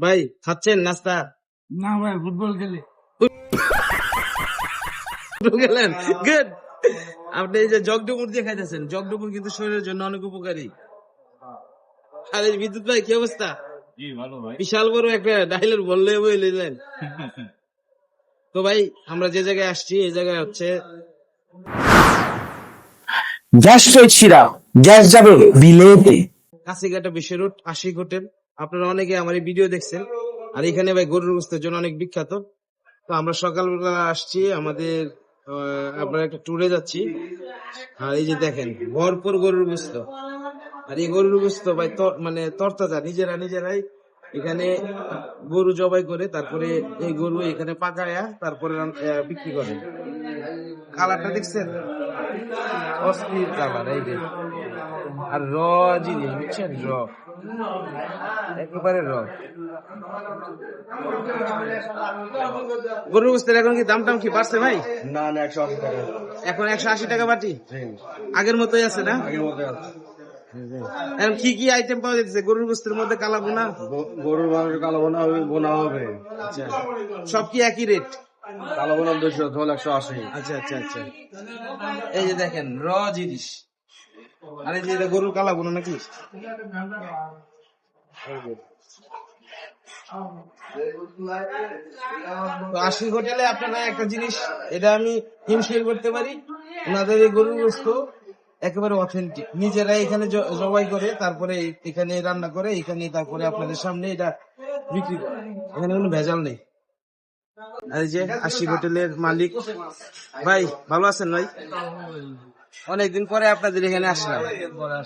ভাই খাচ্ছেন নাস্তা? না ভাই ফুটবল খেলি। গেলেন গুড আপনি এই যে দিয়ে খাইতেছেন কিন্তু শরীরের জন্য অনেক উপকারী। আর বিদ্যুৎ ভাই কি অবস্থা? জি ভালো ভাই। বিশাল বড় একটা ডাইলের বললে বললেন তো ভাই আমরা যে জায়গায় আসছি এই জায়গায় হচ্ছে গ্যাস শিরা গ্যাস যাবে বিলেতে। কাছিঘাটা বিশ্ব রোড আশিক হোটেল। আপনারা অনেকে আমার এই ভিডিও দেখছেন। আর এখানে ভাই গরুর গোস্তের জন্য অনেক বিখ্যাত। তো আমরা সকালবেলা আসছি, আমাদের আমরা একটা ট্যুরে যাচ্ছি। আর এই যে দেখেন, ভরপুর গরুর গোস্ত। আর এই গরুর গোস্ত ভাই মানে তরতাজা, নিজেরা নিজেরাই এখানে গরু জবাই করে, তারপরে এই গরু এখানে পাকায়া, তারপরে বিক্রি করে। কালারটা দেখছেন? অস্থির কালার, এই যে। আর র জিনিস, বুঝছেন? র। একেবারে র। গরুর গোস্তের এখন কি দাম টাম কি বাড়ছে ভাই? না না একশো আশি টাকা। এখন একশো আশি টাকা বাটি? আগের মতোই আছে না? আগের মধ্যে আছে। এখন কি কি আইটেম পাওয়া যাচ্ছে? গরুর গোস্তের মধ্যে কালা বোনা গরুর মাংস কালো বোনা হবে বোনা হবে। আচ্ছা। সব কি একই রেট কালো বোনা দুশো ঝোল একশো আশি। আচ্ছা আচ্ছা আচ্ছা। এই যে দেখেন র জিনিস। আর যে এটা গরুর কালা বোনা নাকি? এই যে। তো আশি হোটেলে আপনারা একটা জিনিস, এটা আমি হিমশির করতে পারি। ওনাদের এই গরুর গোস্ত একেবারে অথেন্টিক নিজেরা এখানে জবাই করে, তারপরে এখানে রান্না করে, এখানে তারপরে আপনাদের সামনে এটা বিক্রি করে। এখানে কোনো ভেজাল নেই। আর যে আশি হোটেলের মালিক। ভাই, ভালো আছেন ভাই? অনেকদিন পরে আপনাদের এখানে আসলাম।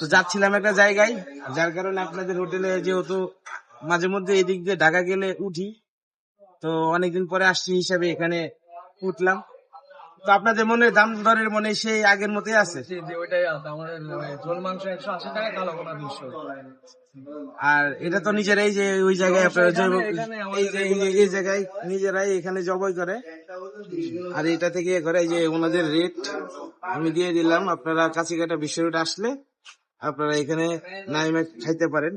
তো যাচ্ছিলাম একটা জায়গায়, যার কারণে আপনাদের হোটেলে যেহেতু মাঝে মধ্যে এদিক দিয়ে ঢাকা গেলে উঠি, তো অনেকদিন পরে আসছি হিসাবে এখানে উঠলাম। তো আপনাদের মনে দাম দরের মনে সেই আগের মতোই আছে? দুশো আর এটা তো নিজেরাই যে ওই জায়গায় আপনারা জৈব- এই যে এই জায়গায় নিজেরাই এখানে জবাই করে। আর এটা থেকে করে যে ওনাদের রেট আমি দিয়ে দিলাম। আপনারা কাছিকাটা বিশ্ব রোড আসলে আপনারা এখানে নাইমে খাইতে পারেন।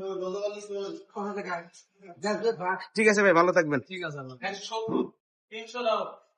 ঠিক আছে ভাই ভালো থাকবেন। ঠিক আছে